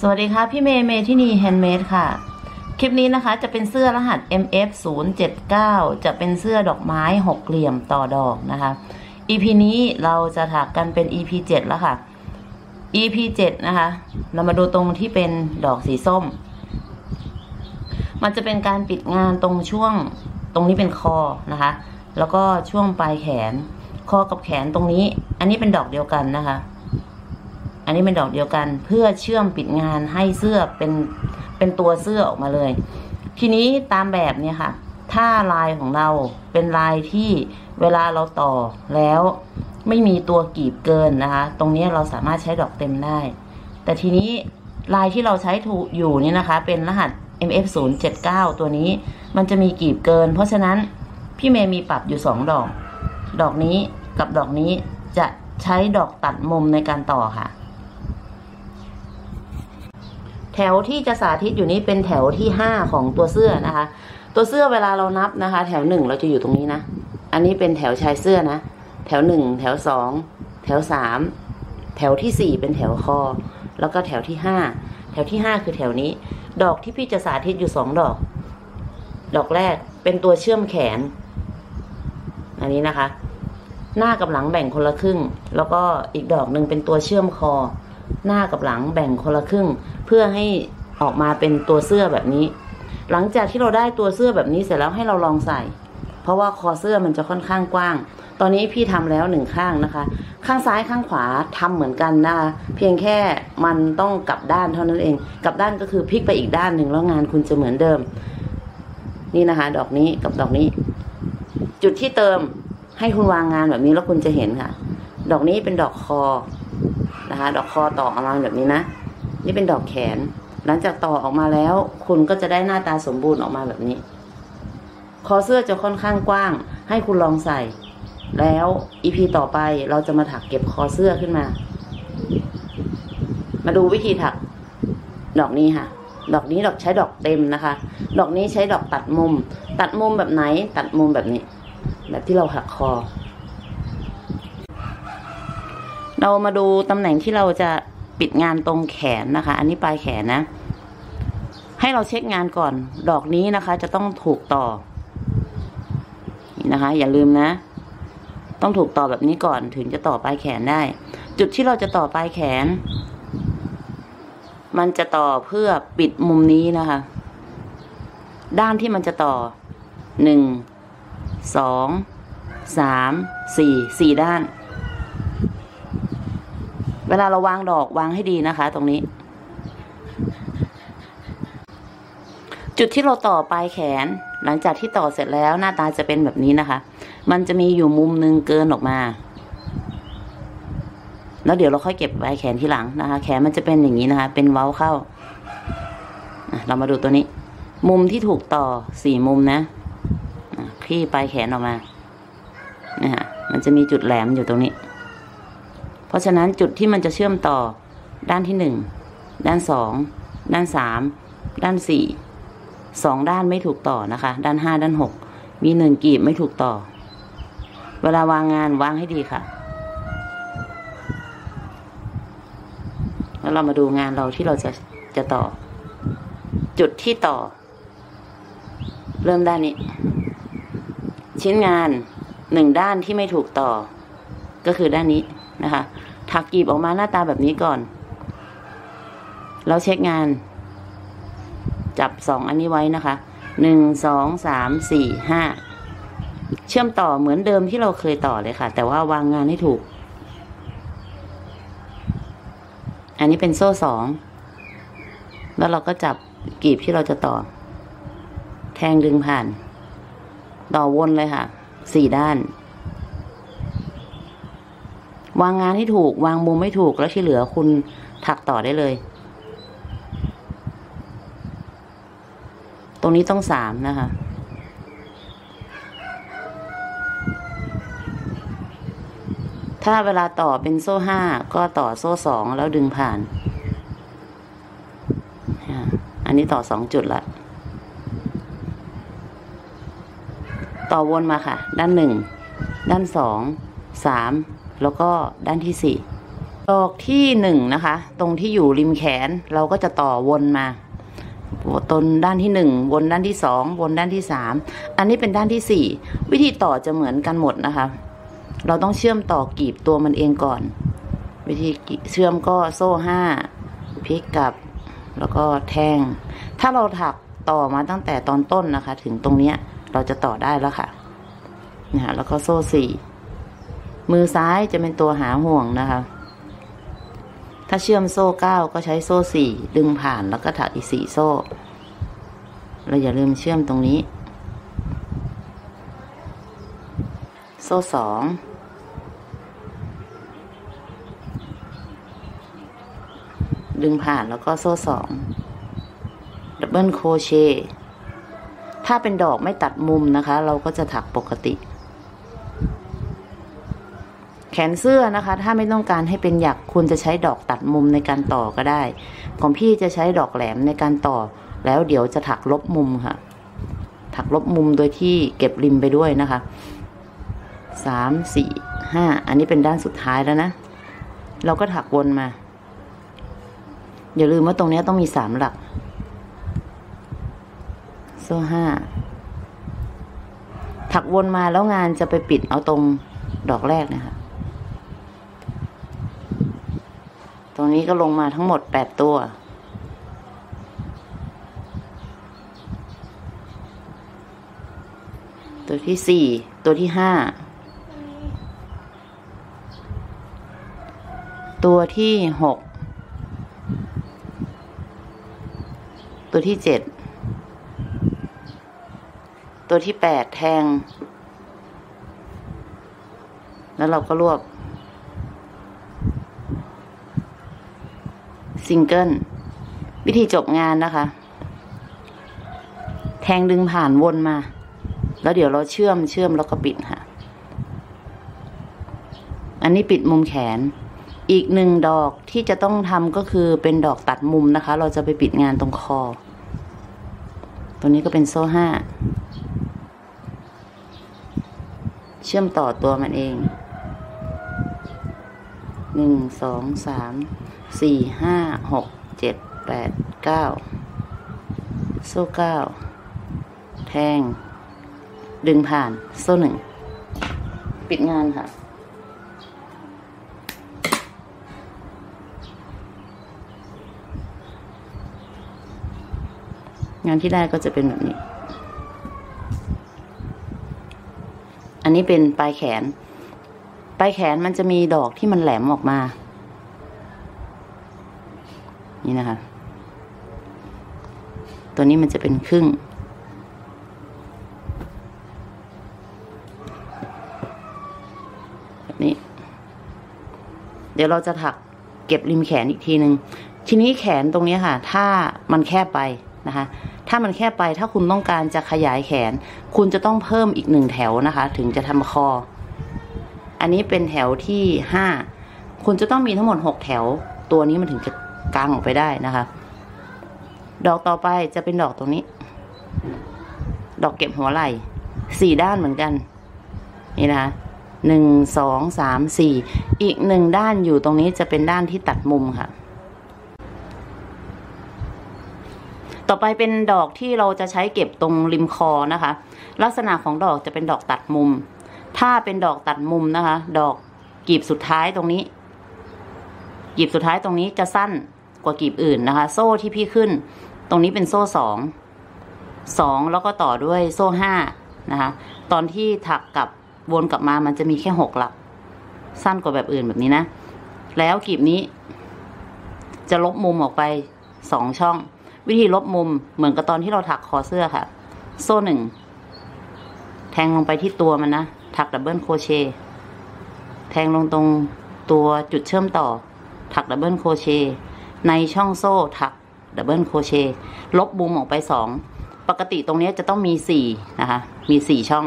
สวัสดีค่ะ พี่เมย์เมที่นี่แฮนด์เมดค่ะ คลิปนี้นะคะจะเป็นเสื้อรหัส MF 0 7 9จะเป็นเสื้อดอกไม้หกเหลี่ยมต่อดอกนะคะ EP นี้เราจะถักกันเป็น EP 7 แล้วค่ะ EP 7 นะคะ เรามาดูตรงที่เป็นดอกสีส้ม มันจะเป็นการปิดงานตรงช่วงตรงนี้เป็นคอนะคะ แล้วก็ช่วงปลายแขน คอกับแขนตรงนี้ อันนี้เป็นดอกเดียวกันนะคะ อันนี้เป็นดอกเดียวกัน เพื่อเชื่อมปิดงานให้เสื้อเป็นเป็นตัวเสื้อออกมาเลย ทีนี้ตามแบบเนี่ยค่ะ ถ้าลายของเราเป็นลายที่เวลาเราต่อแล้วไม่มีตัวกีบเกินนะคะ ตรงนี้เราสามารถใช้ดอกเต็มได้ แต่ทีนี้ลายที่เราใช้ถูกอยู่นี่นะคะ เป็นรหัส MF 0 7 9 ตัวนี้มันจะมีกีบเกิน เพราะฉะนั้นพี่เมย์มีปรับอยู่สองดอก ดอกนี้กับดอกนี้จะใช้ดอกตัดมุมในการต่อค่ะ แถวที่จะสาธิตอยู่นี้เป็นแถวที่ห้าของตัวเสื้อนะคะ ตัวเสื้อเวลาเรานับนะคะ แถวหนึ่งเราจะอยู่ตรงนี้นะ อันนี้เป็นแถวชายเสื้อนะ แถวหนึ่งแถวสองแถวสามแถวที่สี่เป็นแถวคอ แล้วก็แถวที่ห้าแถวที่ห้าคือแถวนี้ ดอกที่พี่จะสาธิตอยู่สองดอก ดอกแรกเป็นตัวเชื่อมแขน อันนี้นะคะ หน้ากับหลังแบ่งคนละครึ่ง แล้วก็อีกดอกหนึ่งเป็นตัวเชื่อมคอ หน้ากับหลังแบ่งคนละครึ่ง เพื่อให้ออกมาเป็นตัวเสื้อแบบนี้ หลังจากที่เราได้ตัวเสื้อแบบนี้เสร็จแล้วให้เราลองใส่ เพราะว่าคอเสื้อมันจะค่อนข้างกว้าง ตอนนี้พี่ทำแล้วหนึ่งข้างนะคะ ข้างซ้ายข้างขวาทำเหมือนกันนะคะเพียงแค่มันต้องกลับด้านเท่านั้นเอง กลับด้านก็คือพลิกไปอีกด้านหนึ่งแล้วงานคุณจะเหมือนเดิม นี่นะคะ ดอกนี้กับดอกนี้ จุดที่เติมให้คุณวางงานแบบนี้แล้วคุณจะเห็นค่ะ ดอกนี้เป็นดอกคอ นะคะ ดอกคอต่อออกมาแบบนี้นะ นี่เป็นดอกแขน หลังจากต่อออกมาแล้ว คุณก็จะได้หน้าตาสมบูรณ์ออกมาแบบนี้ คอเสื้อจะค่อนข้างกว้าง ให้คุณลองใส่ แล้วอีพีต่อไปเราจะมาถักเก็บคอเสื้อขึ้นมา มาดูวิธีถัก ดอกนี้ค่ะ ดอกนี้ดอกใช้ดอกเต็มนะคะ ดอกนี้ใช้ดอกตัดมุม ตัดมุมแบบไหน ตัดมุมแบบนี้ แบบที่เราหักคอ เรามาดูตำแหน่งที่เราจะปิดงานตรงแขนนะคะ อันนี้ปลายแขนนะ ให้เราเช็คงานก่อน ดอกนี้นะคะ จะต้องถูกต่อ นี่นะคะ อย่าลืมนะ ต้องถูกต่อแบบนี้ก่อนถึงจะต่อปลายแขนได้ จุดที่เราจะต่อปลายแขน มันจะต่อเพื่อปิดมุมนี้นะคะ ด้านที่มันจะต่อหนึ่งสองสามสี่สี่ด้าน เวลาเราวางดอกวางให้ดีนะคะ ตรงนี้ จุดที่เราต่อปลายแขน หลังจากที่ต่อเสร็จแล้วหน้าตาจะเป็นแบบนี้นะคะ มันจะมีอยู่มุมหนึ่งเกินออกมา แล้วเดี๋ยวเราค่อยเก็บปลายแขนที่หลังนะคะ แขนมันจะเป็นอย่างนี้นะคะ เป็นเว้าเข้าเรามาดูตัวนี้ มุมที่ถูกต่อสี่มุมนะคลี่ปลายแขนออกมานะฮะมันจะมีจุดแหลมอยู่ตรงนี้ เพราะฉะนั้นจุดที่มันจะเชื่อมต่อด้านที่หนึ่งด้านสองด้านสามด้านสี่สองด้านไม่ถูกต่อนะคะ ด้านห้าด้านหกมีหนึ่งกีบไม่ถูกต่อ เวลาวางงานวางให้ดีค่ะ แล้วเรามาดูงานเราที่เราจะจะต่อ จุดที่ต่อ เริ่มด้านนี้ ชิ้นงานหนึ่งด้านที่ไม่ถูกต่อ ก็คือด้านนี้ นะคะถักกีบออกมาหน้าตาแบบนี้ก่อน เราเช็คงาน จับสองอันนี้ไว้นะคะหนึ่งสองสามสี่ห้าเชื่อมต่อเหมือนเดิมที่เราเคยต่อเลยค่ะ แต่ว่าวางงานให้ถูก อันนี้เป็นโซ่สองแล้วเราก็จับกีบที่เราจะต่อ แทงดึงผ่าน ต่อวนเลยค่ะ สี่ด้าน วางงานให้ถูก วางมุมไม่ถูกแล้วที่เหลือคุณถักต่อได้เลย ตรงนี้ต้องสามนะคะถ้าเวลาต่อเป็นโซ่ห้าก็ต่อโซ่สองแล้วดึงผ่าน อันนี้ต่อสองจุดละ ต่อวนมาค่ะ ด้านหนึ่ง ด้านสอง สาม แล้วก็ด้านที่สี่ดอกที่หนึ่งนะคะ ตรงที่อยู่ริมแขนเราก็จะต่อวนมาตนด้านที่หนึ่งวนด้านที่สองวนด้านที่สามอันนี้เป็นด้านที่สี่วิธีต่อจะเหมือนกันหมดนะคะ เราต้องเชื่อมต่อกีบตัวมันเองก่อน วิธีเชื่อมก็โซ่ห้าพลิกกลับแล้วก็แทงถ้าเราถักต่อมาตั้งแต่ตอนต้นนะคะ ถึงตรงเนี้ยเราจะต่อได้แล้วค่ะนะะแล้วก็โซ่สี่ มือซ้ายจะเป็นตัวหาห่วงนะคะ ถ้าเชื่อมโซ่เก้าก็ใช้โซ่สี่ดึงผ่านแล้วก็ถักอีกสี่โซ่ เราอย่าลืมเชื่อมตรงนี้ โซ่สองดึงผ่านแล้วก็โซ่สองดับเบิลโคเชถ้าเป็นดอกไม่ตัดมุมนะคะ เราก็จะถักปกติ แขนเสื้อนะคะ ถ้าไม่ต้องการให้เป็นหยักคุณจะใช้ดอกตัดมุมในการต่อก็ได้ ของพี่จะใช้ดอกแหลมในการต่อ แล้วเดี๋ยวจะถักลบมุมค่ะ ถักลบมุมโดยที่เก็บริมไปด้วยนะคะสามสี่ห้าอันนี้เป็นด้านสุดท้ายแล้วนะ เราก็ถักวนมา อย่าลืมว่าตรงนี้ต้องมีสามหลัก โซ่ห้าถักวนมาแล้วงานจะไปปิดเอาตรงดอกแรกนะคะ ตรงนี้ก็ลงมาทั้งหมดแปดตัว ตัวที่สี่ ตัวที่ห้า ตัวที่หก ตัวที่เจ็ด ตัวที่แปดแทง แล้วเราก็รวบ ซิงเกิลวิธีจบงานนะคะ แทงดึงผ่านวนมา แล้วเดี๋ยวเราเชื่อมเชื่อมแล้วก็ปิดค่ะ อันนี้ปิดมุมแขน อีกหนึ่งดอกที่จะต้องทำก็คือเป็นดอกตัดมุมนะคะ เราจะไปปิดงานตรงคอ ตัวนี้ก็เป็นโซ่ห้าเชื่อมต่อตัวมันเองหนึ่งสองสาม สี่ห้าหกเจ็ดแปดเก้าโซ่เก้าแทง ดึงผ่านโซ่หนึ่งปิดงานค่ะงานที่ได้ก็จะเป็นแบบนี้ อันนี้เป็นปลายแขน ปลายแขนมันจะมีดอกที่มันแหลมออกมา นี่นะคะ ตัวนี้มันจะเป็นครึ่ง แบบนี้ เดี๋ยวเราจะถักเก็บริมแขนอีกทีหนึ่งทีนี้แขนตรงนี้ค่ะ ถ้ามันแคบไปนะคะ ถ้ามันแคบไป ถ้าคุณต้องการจะขยายแขน คุณจะต้องเพิ่มอีกหนึ่งแถวนะคะ ถึงจะทำคอ อันนี้เป็นแถวที่ห้า คุณจะต้องมีทั้งหมดหกแถว ตัวนี้มันถึงจะ กางออกไปได้นะคะ ดอกต่อไปจะเป็นดอกตรงนี้ ดอกเก็บหัวไหล่สี่ด้านเหมือนกัน นี่นะคะหนึ่งสองสามสี่อีกหนึ่งด้านอยู่ตรงนี้จะเป็นด้านที่ตัดมุมค่ะ ต่อไปเป็นดอกที่เราจะใช้เก็บตรงริมคอนะคะ ลักษณะของดอกจะเป็นดอกตัดมุม ถ้าเป็นดอกตัดมุมนะคะ ดอกกีบสุดท้ายตรงนี้ กีบสุดท้ายตรงนี้จะสั้น กว่ากีบอื่นนะคะ โซ่ที่พี่ขึ้น ตรงนี้เป็นโซ่สองสองแล้วก็ต่อด้วยโซ่ห้านะคะ ตอนที่ถักกลับวนกลับมามันจะมีแค่หกหลัก สั้นกว่าแบบอื่นแบบนี้นะ แล้วกีบนี้ จะลบมุมออกไปสองช่อง วิธีลบมุมเหมือนกับตอนที่เราถักคอเสื้อค่ะ โซ่หนึ่งแทงลงไปที่ตัวมันนะ ถักดับเบิลโคเชต์แทงลงตรงตัวจุดเชื่อมต่อ ถักดับเบิลโคเชต์ ในช่องโซ่ถักดับเบิลโคเชต์ลบมุมออกไปสองปกติตรงนี้จะต้องมีสี่นะคะ มีสี่ช่อง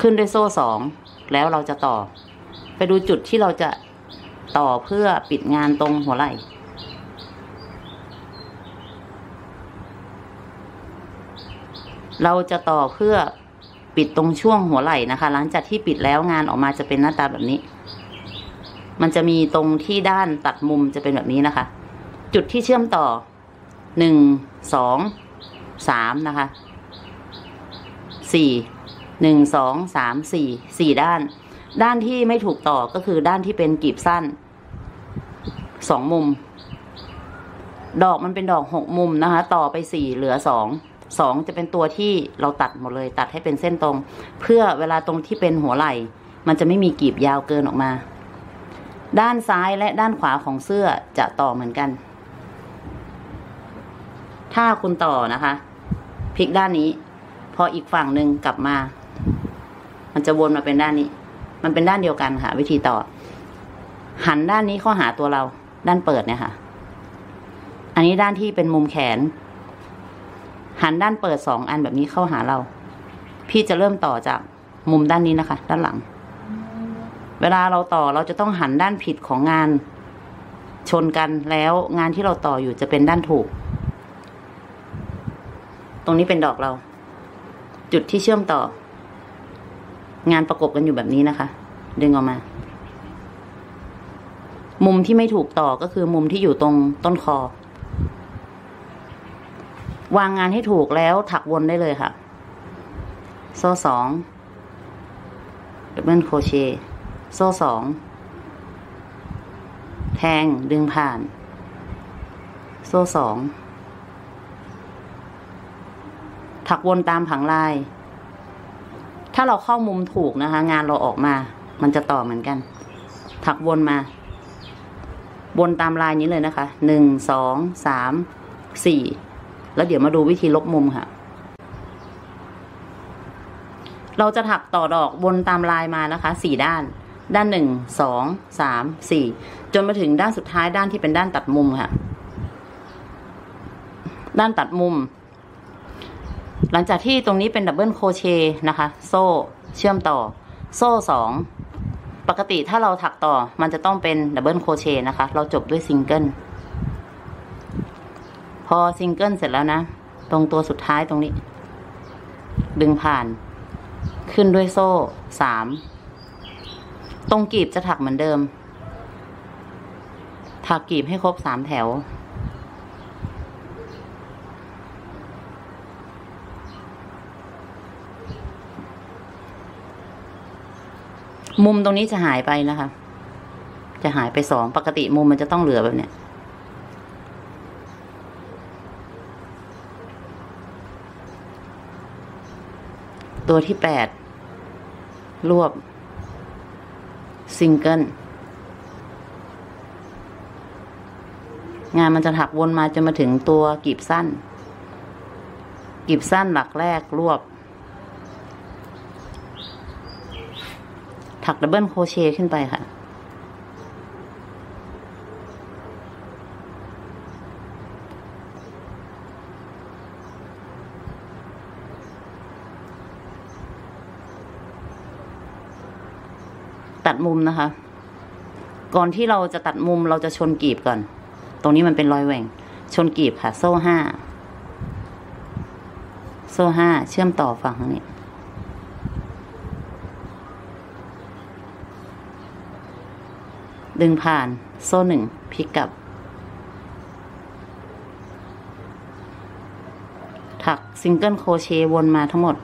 ขึ้นด้วยโซ่สองแล้วเราจะต่อ ไปดูจุดที่เราจะต่อเพื่อปิดงานตรงหัวไหล่เราจะต่อเพื่อปิดตรงช่วงหัวไหล่นะคะ หลังจากที่ปิดแล้วงานออกมาจะเป็นหน้าตาแบบนี้ มันจะมีตรงที่ด้านตัดมุมจะเป็นแบบนี้นะคะ จุดที่เชื่อมต่อหนึ่งสองสามนะคะสี่หนึ่งสองสามสี่สี่ด้าน ด้านที่ไม่ถูกต่อก็คือด้านที่เป็นกลีบสั้นสองมุม ดอกมันเป็นดอกหกมุมนะคะ ต่อไปสี่เหลือสองสองจะเป็นตัวที่เราตัดหมดเลย ตัดให้เป็นเส้นตรง เพื่อเวลาตรงที่เป็นหัวไหล่ มันจะไม่มีกลีบยาวเกินออกมา ด้านซ้ายและด้านขวาของเสื้อจะต่อเหมือนกัน ถ้าคุณต่อนะคะพลิกด้านนี้ พออีกฝั่งหนึ่งกลับมา มันจะวนมาเป็นด้านนี้ มันเป็นด้านเดียวกันค่ะ วิธีต่อ หันด้านนี้เข้าหาตัวเรา ด้านเปิดเนี่ยค่ะ อันนี้ด้านที่เป็นมุมแขน หันด้านเปิดสองอันแบบนี้เข้าหาเรา พี่จะเริ่มต่อจากมุมด้านนี้นะคะ ด้านหลัง เวลาเราต่อเราจะต้องหันด้านผิดของงาน ชนกันแล้วงานที่เราต่ออยู่จะเป็นด้านถูก ตรงนี้เป็นดอกเรา จุดที่เชื่อมต่อ งานประกบกันอยู่แบบนี้นะคะ ดึงออกมา มุมที่ไม่ถูกต่อก็คือมุมที่อยู่ตรงต้นคอ วางงานให้ถูกแล้วถักวนได้เลยค่ะ โซ่สองดับเบิลโคเชต์ โซ่สอง แทงดึงผ่าน โซ่สอง ถักวนตามผังลาย ถ้าเราเข้ามุมถูกนะคะ งานเราออกมา มันจะต่อเหมือนกัน ถักวนมา วนตามลายนี้เลยนะคะ หนึ่ง สอง สาม สี่ แล้วเดี๋ยวมาดูวิธีลบมุมค่ะเราจะถักต่อดอกวนตามลายมานะคะสี่ด้าน ด้านหนึ่งสองสามสี่จนมาถึงด้านสุดท้ายด้านที่เป็นด้านตัดมุมค่ะ ด้านตัดมุม หลังจากที่ตรงนี้เป็นดับเบิลโคเชต์นะคะ โซ่เชื่อมต่อ โซ่สองปกติถ้าเราถักต่อมันจะต้องเป็นดับเบิลโคเชต์นะคะ เราจบด้วยซิงเกิลพอซิงเกิลเสร็จแล้วนะ ตรงตัวสุดท้ายตรงนี้ ดึงผ่าน ขึ้นด้วยโซ่สาม ตรงกีบจะถักเหมือนเดิม ถักกีบให้ครบสามแถว มุมตรงนี้จะหายไปนะคะ จะหายไปสองปกติมุมมันจะต้องเหลือแบบเนี้ยตัวที่แปดรวบ ซิงเกิลงานมันจะถักวนมาจนมาถึงตัวกีบสั้น กีบสั้นหลักแรกรวบ ถักดับเบิลโคเชต์ขึ้นไปค่ะ ตัดมุมนะคะ ก่อนที่เราจะตัดมุมเราจะชนกีบก่อน ตรงนี้มันเป็นรอยแหว่ง ชนกีบค่ะ โซ่ห้า โซ่ห้า เชื่อมต่อฝั่งนี้ ดึงผ่าน โซ่หนึ่งพลิกกลับ ถักซิงเกิลโครเชต์วนมาทั้งหมด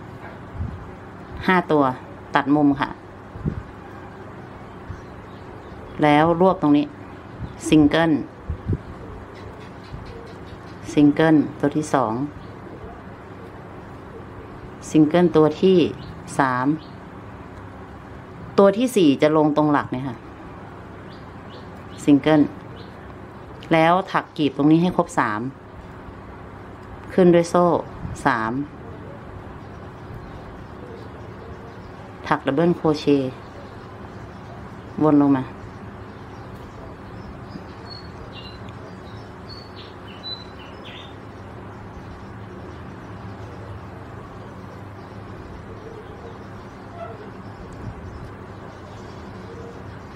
ห้าตัว ตัดมุมค่ะ แล้วรวบตรงนี้ซิงเกิลซิงเกิลตัวที่สองซิงเกิลตัวที่สามตัวที่สี่จะลงตรงหลักเนี่ยค่ะซิงเกิลแล้วถักกีบตรงนี้ให้ครบสามขึ้นด้วยโซ่สามถักดับเบิลโครเชต์วนลงมา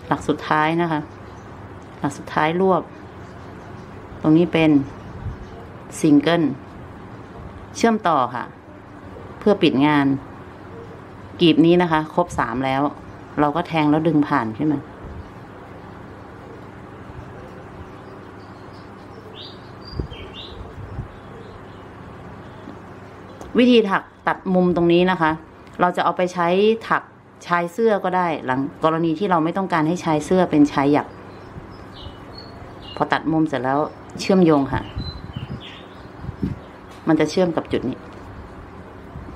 หลักสุดท้ายนะคะ หลักสุดท้ายรวบ ตรงนี้เป็นซิงเกิลเชื่อมต่อค่ะ เพื่อปิดงานกลีบนี้นะคะ ครบสามแล้ว เราก็แทงแล้วดึงผ่านขึ้นมาวิธีถักตัดมุมตรงนี้นะคะ เราจะเอาไปใช้ถัก ชายเสื้อก็ได้ หลังกรณีที่เราไม่ต้องการให้ชายเสื้อเป็นชายหยัก พอตัดมุมเสร็จแล้วเชื่อมโยงค่ะ มันจะเชื่อมกับจุดนี้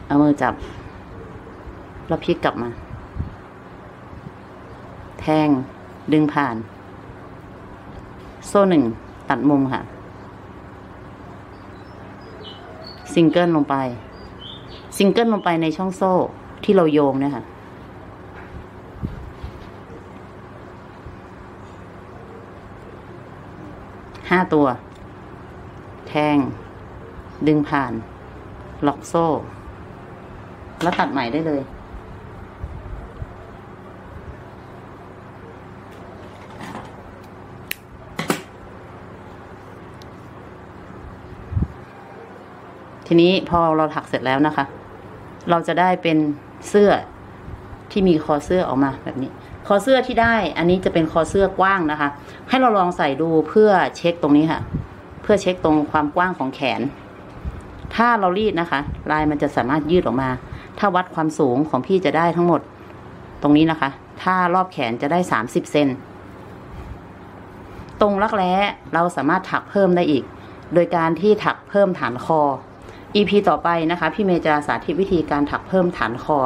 เอามือจับ แล้วพลิกกลับมา แทง ดึงผ่าน โซ่หนึ่ง ตัดมุมค่ะ ซิงเกิลลงไป ซิงเกิลลงไปในช่องโซ่ที่เราโยงเนี่ยค่ะ ห้าตัว แทง ดึงผ่าน ล็อกโซ่ แล้วตัดใหม่ได้เลย ทีนี้พอเราถักเสร็จแล้วนะคะ เราจะได้เป็นเสื้อที่มีคอเสื้อออกมาแบบนี้ อเสื้อที่ได้ อันนี้จะเป็นคอเสื้อกว้างนะคะ ให้เราลองใส่ดูเพื่อเช็คตรงนี้ค่ะ เพื่อเช็คตรงความกว้างของแขน ถ้าเรารีดนะคะ ลายมันจะสามารถยืดออกมา ถ้าวัดความสูงของพี่จะได้ทั้งหมด ตรงนี้นะคะ ถ้ารอบแขนจะได้สามสิบเซนตรงรักแร้เราสามารถถักเพิ่มได้อีก โดยการที่ถักเพิ่มฐานคอ EP ต่อไปนะคะ พี่เมย์จะสาธิตวิธีการถักเพิ่มฐานคอ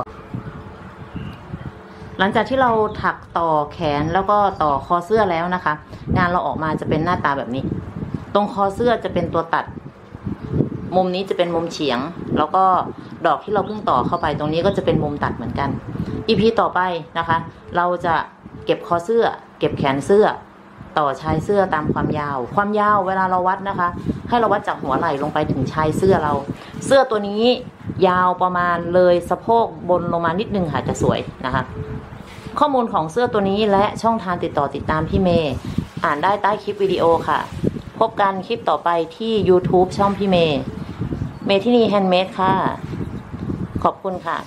หลังจากที่เราถักต่อแขนแล้วก็ต่อคอเสื้อแล้วนะคะ งานเราออกมาจะเป็นหน้าตาแบบนี้ ตรงคอเสื้อจะเป็นตัวตัด มุมนี้จะเป็นมุมเฉียง แล้วก็ดอกที่เราเพิ่งต่อเข้าไปตรงนี้ก็จะเป็นมุมตัดเหมือนกัน EP ต่อไปนะคะ เราจะเก็บคอเสื้อ เก็บแขนเสื้อ ต่อชายเสื้อตามความยาว ความยาวเวลาเราวัดนะคะ ให้เราวัดจากหัวไหล่ลงไปถึงชายเสื้อเรา เสื้อตัวนี้ยาวประมาณเลยสะโพกบนลงมานิดนึงค่ะจะสวยนะคะ ข้อมูลของเสื้อตัวนี้และช่องทางติดต่อติดตามพี่เมย์อ่านได้ใต้คลิปวิดีโอค่ะ พบกันคลิปต่อไปที่ YouTube ช่องพี่เมย์เมทินีแฮนด์เมดค่ะ ขอบคุณค่ะ